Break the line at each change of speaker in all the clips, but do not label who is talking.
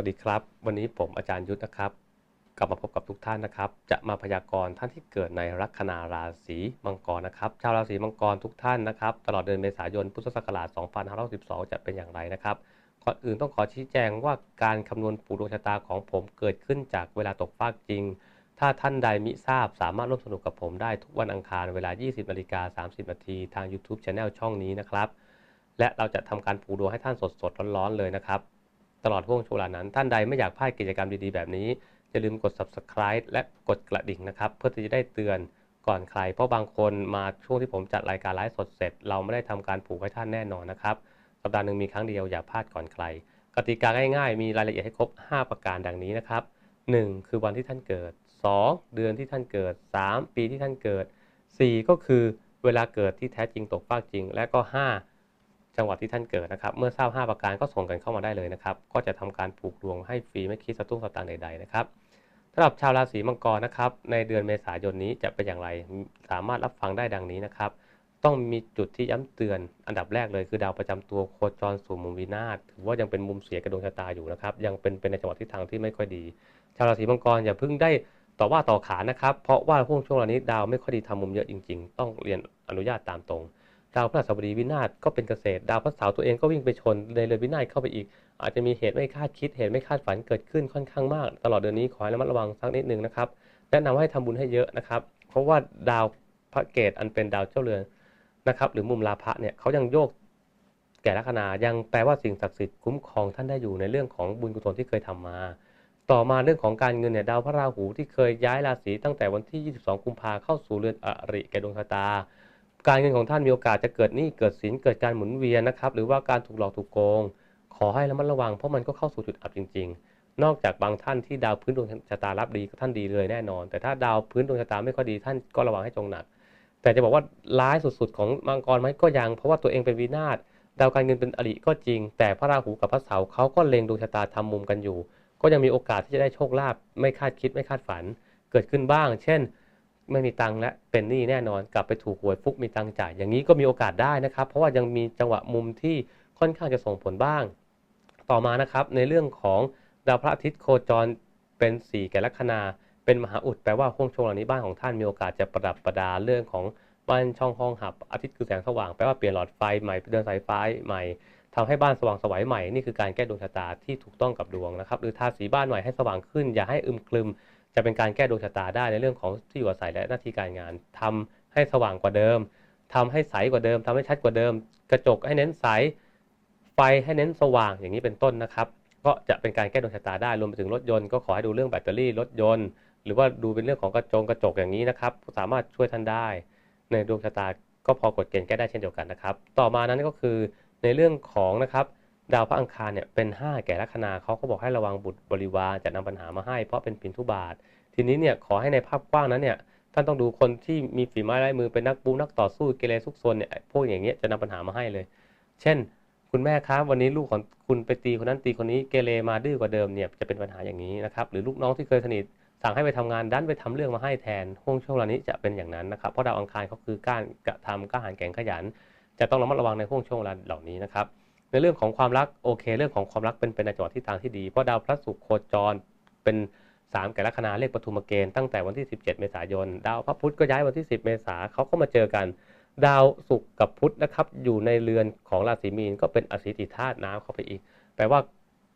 วัสดีครับ วันนี้ผมอาจารย์ยุทธนะครับ กลับมาพบกับทุกท่านนะครับ จะมาพยากรณ์ท่านที่เกิดในลัคนาราศีมังกรนะครับ ชาวราศีมังกรทุกท่านนะครับ ตลอดเดือนเมษายนพุทธศักราช 2512 จะเป็นอย่างไรนะครับ ก่อนอื่นต้องขอชี้แจงว่าการคำนวณปูดวงชะตาของผมเกิดขึ้นจากเวลาตกฟากจริง ถ้าท่านใดมิทราบสามารถร่วมสนุกกับผมได้ทุกวันอังคารเวลา 20นาฬิกา30นาทีทาง YouTube Channel ช่องนี้นะครับ และเราจะทำการปูดวงให้ท่านสดๆร้อนๆเลยนะครับ ตลอดช่วงช่วงเวลานั้น ท่านใดไม่อยากพลาดกิจกรรมดีๆ แบบนี้ อย่าลืมกด subscribe และกดกระดิ่งนะครับ เพื่อที่จะได้เตือนก่อนใคร เพราะบางคนมาช่วงที่ผมจัดรายการไลฟ์สดเสร็จ เราไม่ได้ทำการผูกให้ท่านแน่นอนนะครับ สัปดาห์หนึ่งมีครั้งเดียวอย่าพลาดก่อนใคร กติกาง่ายๆ มีรายละเอียดให้ครบ 5 ประการดังนี้นะครับ 1. คือวันที่ท่านเกิด 2. เดือนที่ท่านเกิด 3. ปีที่ท่านเกิด 4. ก็คือเวลาเกิดที่แท้จริงตกฟากจริง และก็ 5 จังหวัดที่ท่านเกิดนะครับ เมื่อทราบ 5 ประการก็ส่งกันเข้ามาได้เลยนะครับ ก็จะทำการผูกดวงให้ฟรีไม่คิดสตุ้งสตางค์ใดๆนะครับสำหรับชาวราศีมังกรนะครับ ในเดือนเมษายนนี้จะเป็นอย่างไร สามารถรับฟังได้ดังนี้นะครับ ต้องมีจุดที่ย้ำเตือน อันดับแรกเลยคือดาวประจำตัวโคจรสู่มุมวินาศถือว่ายังเป็นมุมเสียกระดวงชะตาอยู่นะครับ ยังเป็นเป็นในจังหวะทิศทางที่ไม่ค่อยดี ชาวราศีมังกรอย่าเพิ่งได้ต่อว่าต่อขานนะครับ เพราะว่าช่วงช่วงนี้ดาวไม่ค่อยดีทำมุมเยอะจริง ๆ ต้องเรียนอนุญาตตามตรง ดาวพฤหัสบดีวินาศก็เป็นเกษตร ดาวพระเสาร์ตัวเองก็วิ่งไปชนในเรือนวินาศเข้าไปอีก อาจจะมีเหตุไม่คาดคิดเหตุไม่คาดฝันเกิดขึ้นค่อนข้างมาก ตลอดเดือนนี้ขอให้ระมัดระวังสักนิดนึงนะครับแนะนำให้ทำบุญให้เยอะนะครับ เพราะว่าดาวพระเกตอันเป็นดาวเจ้าเรือนนะครับ หรือมุมลาภะเนี่ยเขายังโยกแก่ลัคนายังแปลว่าสิ่งศักดิ์สิทธิ์คุ้มครองท่านได้อยู่ในเรื่องของบุญกุศลที่เคยทำมา ต่อมาเรื่องของการเงินเนี่ยดาวพระราหูที่เคยย้ายราศีตั้งแต่วันที่ 22 กุมภาเข้าสู่เรือนอริแก่ดวงชะตา การเงินของท่านมีโอกาสจะเกิดหนี้เกิดสินเกิดการหมุนเวียนนะครับหรือว่าการถูกหลอกถูกโกง ขอให้ระมัดระวังเพราะมันก็เข้าสู่จุดอับจริง ๆ นอกจากบางท่านที่ดาวพื้นดวงชะตารับดีท่านดีเลยแน่นอน แต่ถ้าดาวพื้นดวงชะตาไม่ค่อยดีท่านก็ระวังให้จงหนัก แต่จะบอกว่าร้ายสุดๆ ของมังกรไหมก็ยังเพราะว่าตัวเองเป็นวินาศดาวการเงินเป็นอริก็จริง แต่พระราหูกับพระเสาร์เขาก็เล็งดวงชะตาทำมุมกันอยู่ ก็ยังมีโอกาสที่จะได้โชคลาภไม่คาดคิดไม่คาดฝันเกิดขึ้นบ้าง เช่น ไม่มีตังค์และเป็นหนี้แน่นอนกลับไปถูกหวยฟุกมีตังค์จ่ายอย่างนี้ก็มีโอกาสได้นะครับ เพราะว่ายังมีจังหวะมุมที่ค่อนข้างจะส่งผลบ้าง ต่อมานะครับในเรื่องของดาวพระอาทิตย์โคจรเป็นสี่แก่ลัคนา เป็นมหาอุดแปลว่าห่วงช่วงเหล่านี้บ้านของท่านมีโอกาสจะประดับประดาเรื่องของบ้านช่องห้องหับอาทิตย์คือแสงสว่างแปลว่าเปลี่ยนหลอดไฟใหม่เดินสายไฟใหม่ทำให้บ้านสว่างสวยใหม่นี่คือการแก้ดวงชะตาที่ถูกต้องกับดวงนะครับหรือทาสีบ้านใหม่ให้สว่างขึ้นอย่าให้อึมครึม จะเป็นการแก้ดวงชะตาได้ในเรื่องของที่อยู่อาศัยและหน้าที่การงานทำให้สว่างกว่าเดิมทำให้ใสกว่าเดิมทำให้ชัดกว่าเดิม กระจกให้เน้นใสไฟให้เน้นสว่างอย่างนี้เป็นต้นนะครับ ก็จะเป็นการแก้ดวงชะตาได้รวมไปถึงรถยนต์ก็ขอให้ดูเรื่องแบตเตอรี่รถยนต์ หรือว่าดูเป็นเรื่องของกระจงกระจกอย่างนี้นะครับ สามารถช่วยท่านได้ ในดวงชะตาก็พอกฎเกณฑ์แก้ได้เช่นเดียวกันนะครับ ต่อมานั้นก็คือในเรื่องของนะครับ ดาวพระอังคารเนี่ยเป็น 5 แก่ลัคนาเขาก็บอกให้ระวังบุตรบริวารจะนำปัญหามาให้เพราะเป็นปินทุบาท ทีนี้เนี่ยขอให้ในภาพกว้างนั้นเนี่ยท่านต้องดูคนที่มีฝีไม้ลายมือเป็นนักบูนักต่อสู้เกเรซุกซนเนี่ยพวกอย่างเงี้ยจะนำปัญหามาให้เลย เช่น คุณแม่ครับวันนี้ลูกของคุณไปตีคนนั้นตีคนนี้เกเรมาดื้อกว่าเดิมเนี่ยจะเป็นปัญหาอย่างนี้นะครับหรือลูกน้องที่เคยสนิทสั่งให้ไปทำงานดันไปทำเรื่องมาให้แทนห่วงช่วงเวลานี้จะเป็นอย่างนั้นนะครับเพราะดาวอังคารเขาคือการกระทำกล้าหาญแข็งขยัน จะต้องระมัดระวังในห่วงช่วงเวลาเหล่านี้นะครับ ในเรื่องของความรักโอเค เรื่องของความรักเป็นเป็นจังหวะที่ทางที่ดี เพราะดาวพระศุกร์โคจรเป็น3แก่ลัคนาเลขปฐุมเกณฑ์ตั้งแต่วันที่ 17 เมษายน ดาวพระพุธก็ย้ายวันที่ 10 เมษาเขาก็มาเจอกัน ดาวศุกร์กับพุธนะครับ อยู่ในเรือนของราศีมีนก็เป็นอสิติธาตุน้ำเข้าไปอีก แปลว่า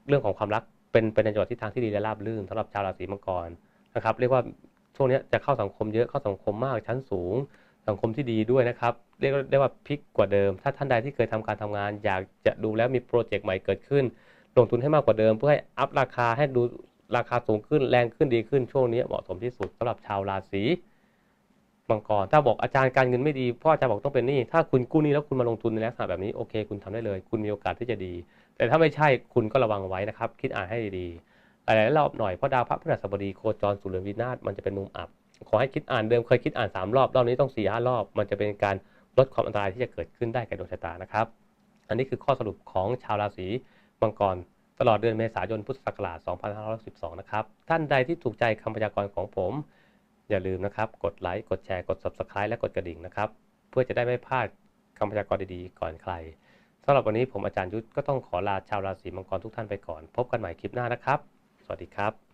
เรื่องของความรักเป็นเป็นในจังหวะที่ทางที่ดีและราบรื่นสำหรับชาวราศีมังกรนะครับ เรียกว่าช่วงนี้จะเข้าสังคมเยอะเข้าสังคมมากชั้นสูง สังคมที่ดีด้วยนะครับ เรียกได้ว่าพลิกกว่าเดิม ถ้าท่านใดที่เคยทำการทำงาน อยากจะดูแล้วมีโปรเจกต์ใหม่เกิดขึ้น ลงทุนให้มากกว่าเดิม เพื่อให้อัพราคาให้ดูราคาสูงขึ้นแรงขึ้นดีขึ้นช่วงนี้เหมาะสมที่สุดสำหรับชาวราศีมังกรถ้าบอกอาจารย์การเงินไม่ดีพ่ออาจารย์บอกต้องเป็นหนี้ถ้าคุณกู้หนี้แล้วคุณมาลงทุนในลักษณะแบบนี้โอเค คุณทำได้เลย คุณมีโอกาสที่จะดี แต่ถ้าไม่ใช่คุณก็ระวังไว้นะครับ คิดอ่านให้ดีๆหลายรอบหน่อยเพราะดาวพระพฤหัสบดีโคจรสู่เรือนวินาศมันจะเป็นมุมอับ ขอให้คิดอ่านเดิมเคยคิดอ่านสามรอบ รอบนี้ต้องสี่ห้ารอบ มันจะเป็นการลดความอันตรายที่จะเกิดขึ้นได้แก่ดวงชะตานะครับ อันนี้คือข้อสรุปของชาวราศีมังกรตลอดเดือนเมษายนพุทธศักราช 2512 นะครับ ท่านใดที่ถูกใจคำพยากรณ์ของผม อย่าลืมนะครับ กดไลค์ กดแชร์ กด Subscribe และกดกระดิ่งนะครับ เพื่อจะได้ไม่พลาดคำพยากรณ์ดีๆ ก่อนใครสำหรับวันนี้ผมอาจารย์ยุทธก็ต้องขอลาชาวราศีมังกรทุกท่านไปก่อน พบกันใหม่คลิปหน้านะครับ สวัสดีครับ